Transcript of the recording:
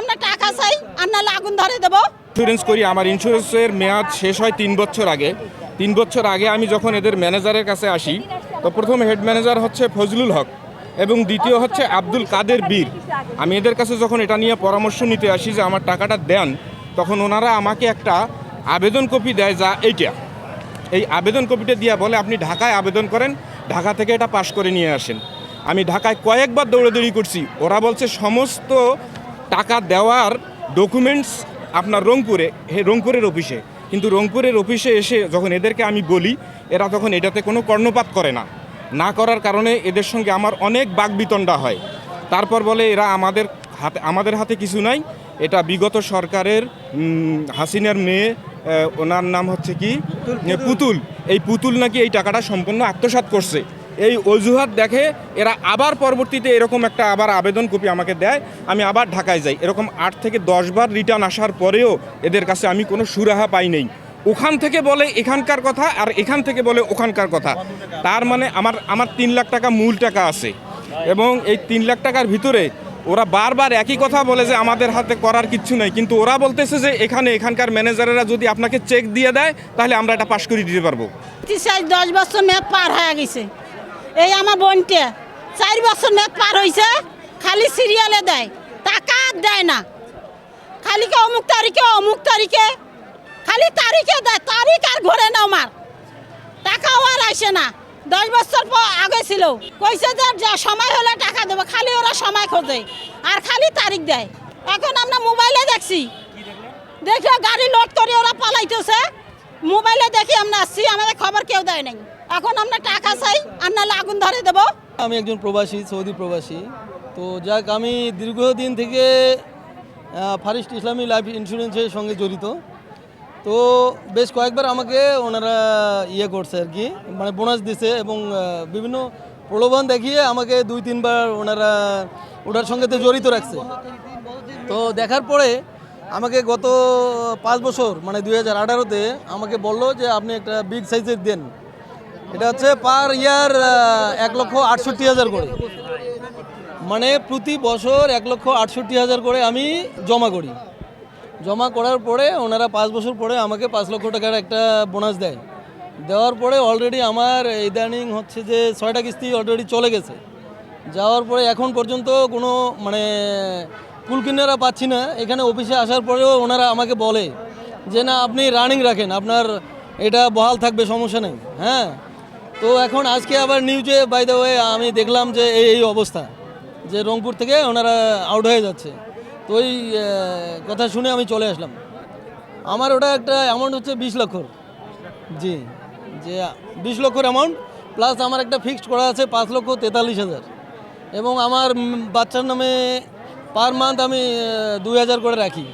আমরা টাকা চাই নাহলে আগুন ধরে দেবো। ইন্স্যুরেন্স করি, আমার ইন্স্যুরেন্সের মেয়াদ শেষ হয় তিন বছর আগে। তিন বছর আগে আমি যখন এদের ম্যানেজারের কাছে আসি, তো প্রথম হেড ম্যানেজার হচ্ছে ফজলুল হক এবং দ্বিতীয় হচ্ছে আব্দুল কাদের বীর। আমি এদের কাছে যখন এটা নিয়ে পরামর্শ নিতে আসি যে আমার টাকাটা দেন, তখন ওনারা আমাকে একটা আবেদন কপি দেয় যা এইটা। এই আবেদন কপিটা দিয়ে বলে, আপনি ঢাকায় আবেদন করেন, ঢাকা থেকে এটা পাশ করে নিয়ে আসেন। আমি ঢাকায় কয়েকবার দৌড়াদৌড়ি করছি। ওরা বলছে, সমস্ত টাকা দেওয়ার ডকুমেন্টস আপনার রংপুরে হে রংপুরের অফিসে কিন্তু রংপুরের অফিসে এসে যখন এদেরকে আমি বলি এরা তখন এটাতে কোনো কর্ণপাত করে না। না করার কারণে এদের সঙ্গে আমার অনেক বাগবিতণ্ডা হয়। তারপর বলে এরা আমাদের হাতে আমাদের হাতে কিছু নাই। এটা বিগত সরকারের হাসিনার মেয়ে ওনার নাম হচ্ছে কি? পুতুল। এই পুতুল নাকি এই টাকাটা সম্পূর্ণ আত্মসাৎ করছে। এই অজুহাত দেখে এরা আবার পরবর্তীতে এরকম একটা আবার আবেদন কপি আমাকে দেয়, আমি আবার ঢাকায় যাই। এরকম আট থেকে দশবার রিটার্ন আসার পরেও এদের কাছে আমি কোনো সুরাহা পাই নেই। ওখান থেকে বলে এখানকার কথা আর এখান থেকে বলে ওখানকার কথা। তার মানে আমার আমার তিন লাখ টাকা মূল টাকা আছে। এবং এই তিন লাখ টাকার ভিতরে ওরা বারবার একই কথা বলে যে আমাদের হাতে করার কিচ্ছু নাই। কিন্তু ওরা বলতেছে যে এখানে এখানকার ম্যানেজারেরা যদি আপনাকে চেক দিয়ে দেয়, তাহলে আমরা এটা পাশ করে দিতে পারব। দশ বছর মেয়াদ পার হয়ে গেছে। এই আমার বোনটা চার বছর মেয়াদ পার হয়েছে খালি সিরিয়ালে দেয়। টাকা দেয় না। খালি কে অমুক তারিখে অমুক তারিখে। খালি তারিখে দেয়, তারিখ আর ঘরে না আমার। টাকাও আর আসে না। দশ বছর পর আগে ছিল। কইছে যা সময় হলে টাকা দেবো, খালি ওরা সময় খোঁজে। আর খালি তারিখ দেয়। এখন আমরা মোবাইলে দেখছি। দেখে গাড়ি লোড করে ওরা পালাইতেছে। মোবাইলে দেখি আমরা আসছি, আমাদের খবর কেউ দেয় নাই। এখন আমরা টাকা চাই, আর নাহলে আগুন ধরে দেবো। আমি একজন প্রবাসী, সৌদি প্রবাসী। তো যাক, আমি দীর্ঘদিন থেকে ফারিস্ট ইসলামী লাইফ ইন্স্যুরেন্সের সঙ্গে জড়িত। তো বেশ কয়েকবার আমাকে ওনারা ইয়ে করছে আর কি মানে বোনাস দিছে এবং বিভিন্ন প্রলোভন দেখিয়ে আমাকে দুই, তিনবার ওনারা ওটার সঙ্গে তো জড়িত রাখছে। তো দেখার পরে আমাকে গত পাঁচ বছর মানে দুই হাজার আঠারোতে আমাকে বলল যে আপনি একটা বিগ সাইজের দেন। এটা হচ্ছে পার ইয়ার এক লক্ষ আটষট্টি হাজার করে। মানে প্রতি বছর এক লক্ষ আটষট্টি হাজার করে আমি জমা করি। জমা করার পরে ওনারা পাঁচ বছর পরে আমাকে পাঁচ লক্ষ টাকার একটা বোনাস দেয়। দেওয়ার পরে অলরেডি আমার ইদানিং হচ্ছে যে ছয়টা কিস্তি অলরেডি চলে গেছে। যাওয়ার পরে এখন পর্যন্ত কোনো মানে কুল কিনারা পাচ্ছি না। এখানে অফিসে আসার পরেও ওনারা আমাকে বলে যে, না, আপনি রানিং রাখেন। আপনার এটা বহাল থাকবে, সমস্যা নেই। হ্যাঁ? তো এখন আজকে আবার নিউজে বাই দ্য ওয়ে আমি দেখলাম যে এই এই অবস্থা, যে রংপুর থেকে ওনারা আউট হয়ে যাচ্ছে। তো ওই কথা শুনে আমি চলে আসলাম। আমার ওটা একটা অ্যামাউন্ট হচ্ছে বিশ লক্ষ। জি, যে বিশ লক্ষর অ্যামাউন্ট প্লাস আমার একটা ফিক্সড করা আছে পাঁচ লক্ষ তেতাল্লিশ হাজার। এবং আমার বাচ্চার নামে পার মান্থ আমি দুই হাজার করে রাখি।